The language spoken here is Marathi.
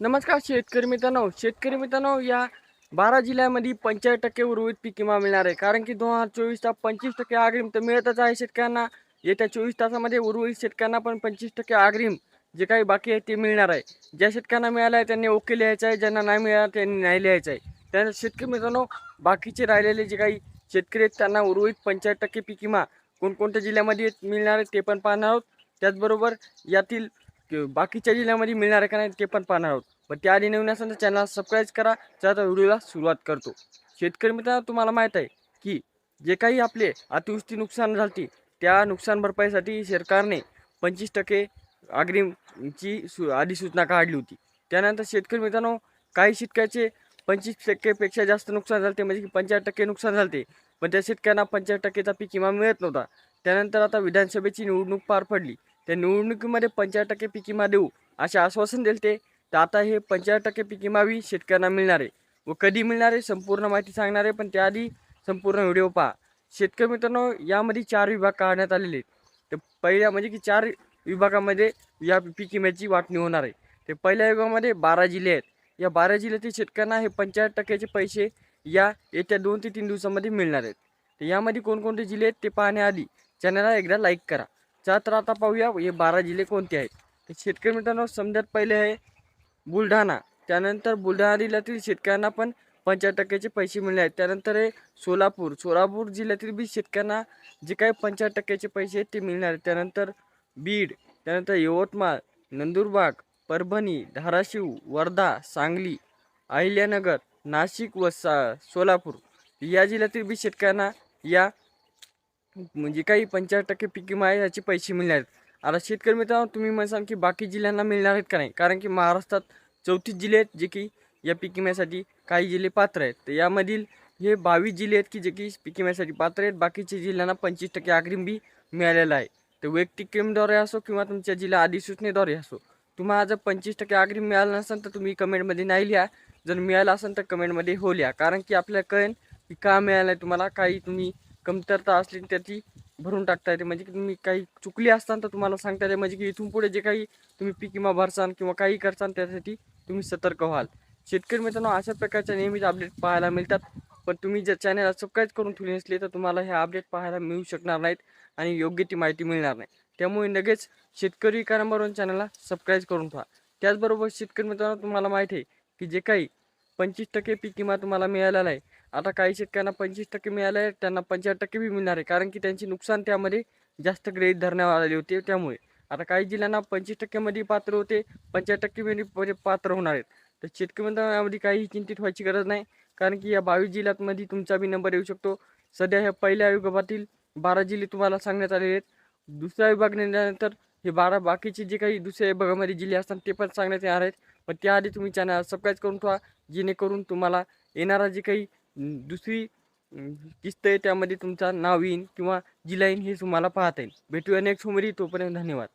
नमस्कार शेतकरी मित्रांनो. शेतकरी मित्रांनो या बारा जिल्ह्यामध्ये पंचाळीस टक्के उर्वरित पीक विमा मिळणार आहे. कारण की दोन हजार चोवीसचा पंचवीस टक्के अग्रिम तर मिळतच आहे शेतकऱ्यांना. येत्या चोवीस तासामध्ये उर्वरित शेतकऱ्यांना पण पंचवीस टक्के अग्रिम जे काही बाकी आहे ते मिळणार आहे. ज्या शेतकऱ्यांना मिळालं आहे त्यांनी ओके लिहायचं आहे. ज्यांना नाही मिळालं त्यांनी नाही लिहायचं आहे. त्यानंतर शेतकरी मित्रांनो बाकीचे राहिलेले जे काही शेतकरी आहेत त्यांना उर्वरित पंचाळीस टक्के पीक विमा कोणकोणत्या जिल्ह्यामध्ये मिळणार आहे ते पण पाहणार आहोत. त्याचबरोबर यातील बाकीच्या जिल्ह्यामध्ये मिळणार आहे का नाही ते पण पाहणार आहोत. पण त्याआधी नवीन असेल तर चॅनल सबस्क्राईब करा. तर व्हिडिओला सुरुवात करतो. शेतकरी मित्रांनो तुम्हाला माहीत आहे की जे काही आपले अतिवृष्टी नुकसान झाली त्या नुकसान भरपाईसाठी सरकारने पंचवीस टक्के अग्रिमची सु अधिसूचना काढली होती. त्यानंतर शेतकरी मित्रांनो काही शेतकऱ्याचे पंचवीस टक्केपेक्षा जास्त नुकसान झाले म्हणजे की पंचाळीस टक्के नुकसान झाले पण त्या शेतकऱ्यांना पंच्याहत्तर टक्केचा पीक विमा मिळत नव्हता. त्यानंतर आता विधानसभेची निवडणूक पार पडली. त्या निवडणुकीमध्ये पंचाळीस टक्के पीक विमा देऊ असे आश्वासन दिले ते. तर आता हे पंचाळीस टक्के पीक शेतकऱ्यांना मिळणार आहे. व कधी मिळणार आहे संपूर्ण माहिती सांगणार आहे पण त्याआधी संपूर्ण व्हिडिओ पहा. शेतकरी मित्रांनो यामध्ये चार विभाग काढण्यात आलेले आहेत. तर पहिल्या म्हणजे की चार विभागामध्ये या पीक विम्याची वाटणी होणार आहे. ते पहिल्या विभागामध्ये बारा जिल्हे आहेत. या बारा जिल्ह्यातील शेतकऱ्यांना हे पंचाळीस टक्क्याचे पैसे या येत्या दोन ते तीन दिवसामध्ये मिळणार आहेत. तर यामध्ये कोणकोणते जिल्हे आहेत ते पाहण्याआधी चॅनलला एकदा लाईक करा. चला तर आता पाहूया हे बारा जिल्हे कोणते आहेत. तर शेतकरी मित्रांनो समजात पहिले आहे बुलढाणा. त्यानंतर बुलढाणा जिल्ह्यातील शेतकऱ्यांना पण पंचाळीस टक्क्याचे पैसे मिळले आहेत. त्यानंतर आहे सोलापूर. सोलापूर जिल्ह्यातील बी शेतकऱ्यांना जे काही पंचाळीस टक्क्याचे पैसे आहेत ते मिळणार आहेत. त्यानंतर बीड त्यानंतर यवतमाळ नंदुरबाग परभणी धाराशिव वर्धा सांगली अहिल्यानगर नाशिक व सा सोलापूर. या जिल्ह्यातील बी शेतकऱ्यांना या म्हणजे काही पंचाळीस टक्के पीक विमा आहे याचे पैसे मिळणार आहेत. आता शेतकरी मित्रांनो तुम्ही म्हणसाल की बाकी जिल्ह्यांना मिळणार आहेत का नाही? कारण की महाराष्ट्रात चौतीस जिल्हे आहेत जे की या पीक विम्यासाठी काही जिल्हे पात्र आहेत. तर यामधील हे बावीस जिल्हे आहेत की जे की पीक विम्यासाठी पात्र आहेत. बाकीचे जिल्ह्यांना पंचवीस टक्के अग्रिम बी मिळालेला आहे. तर वैयक्तिक क्लेमद्वारे असो किंवा तुमच्या जिल्हा अधिसूचनेद्वारे असो तुम्हाला जर पंचवीस टक्के अग्रिम मिळालं नसेल तर तुम्ही कमेंटमध्ये नाही लिहा. जर मिळालं असेल तर कमेंटमध्ये हो लिहा. कारण की आपल्याला कळेल की का मिळालं आहे तुम्हाला काही तुम्ही कमतरता असली त्याची ती भरून टाकता येते. म्हणजे की तुम्ही काही चुकली असताना तर तुम्हाला सांगता येते. म्हणजे की इथून पुढे जे काही तुम्ही पीक विमा भरसान किंवा काही करसान त्यासाठी तुम्ही सतर्क व्हाल. शेतकरी मित्रांनो अशा प्रकारच्या नेहमीच अपडेट पाहायला मिळतात. पण तुम्ही जर चॅनलला सबस्क्राईब करून ठेवले नसले तर तुम्हाला हे अपडेट पाहायला मिळू शकणार नाहीत आणि योग्य ती माहिती मिळणार नाही. त्यामुळे लगेच शेतकरी कारांबरोबर चॅनलला सबस्क्राईब करून ठेवा. त्याचबरोबर शेतकरी मित्रांनो तुम्हाला माहिती आहे की जे काही पंचवीस टक्के पीक विमा तुम्हाला मिळालेला आहे आता काही शेतकऱ्यांना पंचवीस टक्के मिळाले आहे त्यांना पंचाहत्तर टक्के बी मिळणार आहे. कारण की त्यांचे नुकसान त्यामध्ये जास्त गृहीत धरण्यात आले होते. त्यामुळे आता काही जिल्ह्यांना पंचवीस टक्क्यामध्ये पात्र होते पंचाहत्तर टक्केमध्ये म्हणजे पात्र होणार आहेत. तर शेतकरी काही चिंतित व्हायची गरज नाही. कारण की या बावीस जिल्ह्यातमध्ये तुमचा बी नंबर येऊ शकतो. सध्या ह्या पहिल्या विभागातील बारा जिल्हे तुम्हाला सांगण्यात आलेले आहेत. दुसऱ्या विभाग नेल्यानंतर हे बारा बाकीचे जे काही दुसऱ्या विभागामध्ये जिल्हे असतात ते पण सांगण्यात येणार आहेत. पण त्याआधी तुम्ही चॅनल सबस्क्राईब करून ठेवा. जेणेकरून तुम्हाला येणारा जे काही दुसरी किस्त आहे त्यामध्ये तुमचा नाव येईन किंवा जिल्हा येईन हे तुम्हाला पाहता येईल. भेटूया नेक्स्ट सोमवारी तोपर्यंत धन्यवाद.